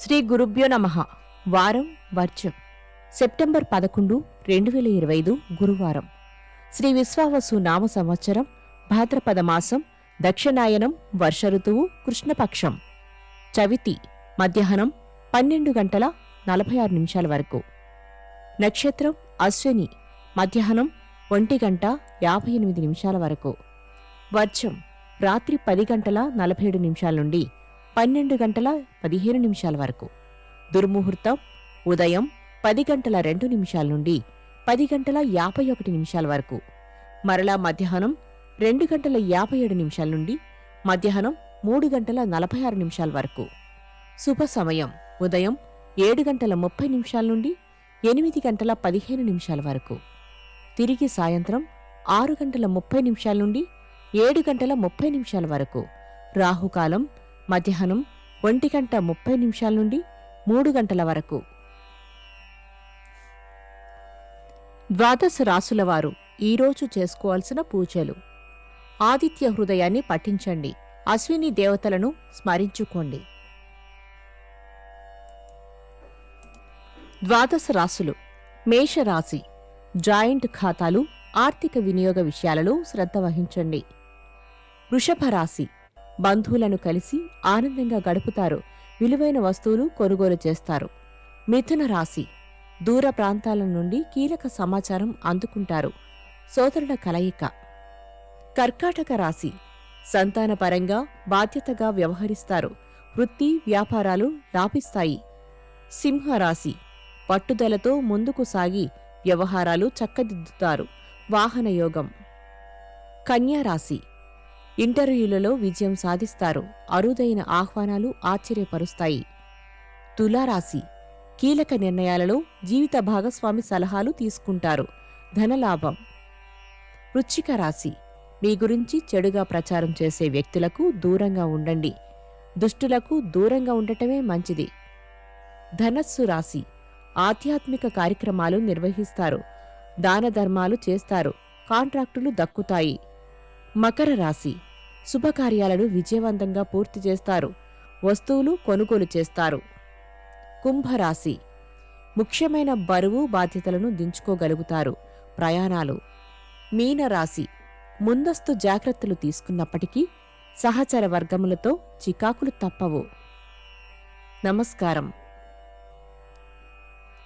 శ్రీ గురుభ్యో నమ. వారం వర్జం. సెప్టెంబర్ పదకొండు రెండు వేల ఇరవై ఐదు గురువారం. శ్రీ విశ్వావసు నామ సంవత్సరం భాద్రపద మాసం దక్షిణాయనం వర్ష ఋతువు కృష్ణపక్షం. చవితి మధ్యాహ్నం పన్నెండు గంటల నలభై ఆరు నిమిషాల వరకు. నక్షత్రం అశ్విని. మధ్యాహ్నం ఒంటి గంట యాభై ఎనిమిది నిమిషాల వరకు. వర్షం రాత్రి పది గంటల నలభై ఏడు నిమిషాల నుండి పన్నెండు గంటల పదిహేను నిమిషాల వరకు. దుర్ముహూర్తం ఉదయం పది గంటల రెండు నిమిషాల నుండి పది గంటల యాభై ఒకటి నిమిషాల వరకు. మరలా మధ్యాహ్నం రెండు గంటల యాభై ఏడు నిమిషాల నుండి మధ్యాహ్నం మూడు గంటల నలభై ఆరు నిమిషాల వరకు. శుభ సమయం ఉదయం ఏడు గంటల ముప్పై నిమిషాల నుండి ఎనిమిది గంటల పదిహేను నిమిషాల వరకు. తిరిగి సాయంత్రం ఆరు గంటల ముప్పై నిమిషాల నుండి ఏడు గంటల ముప్పై నిమిషాల వరకు. రాహుకాలం మధ్యాహ్నం ఒంటి గంట ముప్పై నిమిషాల నుండి మూడు గంటల వరకు. ద్వాదశ రాసుల వారు ఈరోజు చేసుకోవాల్సిన పూజలు. ఆదిత్య హృదయాన్ని పఠించండి. అశ్విని దేవతలను స్మరించుకోండి. ద్వాదశ రాసులు. మేషరాశి. జాయింట్ ఖాతాలు ఆర్థిక వినియోగ విషయాలలో శ్రద్ధ వహించండి. వృషభ రాశి బంధువులను కలిసి ఆనందంగా గడుపుతారు. విలువైన వస్తువులు కొనుగోలు చేస్తారు. మిథున రాశి. దూర ప్రాంతాల నుండి కీలక సమాచారం అందుకుంటారు. సోదరుల కలయిక. కర్కాటక రాశి. సంతానపరంగా బాధ్యతగా వ్యవహరిస్తారు. వృత్తి వ్యాపారాలు లాభిస్తాయి సింహరాశి. పట్టుదలతో ముందుకు సాగి వ్యవహారాలు చక్కదిద్దుతారు. వాహనయోగం కన్యారాశి ఇంటర్వ్యూలలో విజయం సాధిస్తారు. అరుదైన ఆహ్వానాలు ఆశ్చర్యపరుస్తాయి. తులారాశి కీలక నిర్ణయాలలో జీవిత భాగస్వామి సలహాలు తీసుకుంటారు. ధనలాభం వృచ్చిక రాశి మీ గురించి చెడుగా ప్రచారం చేసే వ్యక్తులకు దూరంగా ఉండండి. దుష్టులకు దూరంగా ఉండటమే మంచిది. ధనస్సు రాశి ఆధ్యాత్మిక కార్యక్రమాలు నిర్వహిస్తారు. దాన ధర్మాలు చేస్తారు. కాంట్రాక్టులు దక్కుతాయి. మకర రాశి శుభకార్యాలను విజయవంతంగా పూర్తి చేస్తారు. వస్తువులు కొనుగోలు చేస్తారు. కుంభరాశి. ముఖ్యమైన బరువు బాధ్యతలను దించుకోగలుగుతారు. ప్రయాణాలు. మీనరాశి. ముందస్తు జాగ్రత్తలు తీసుకున్నప్పటికీ సహచర వర్గములతో చికాకులు తప్పవు. నమస్కారం.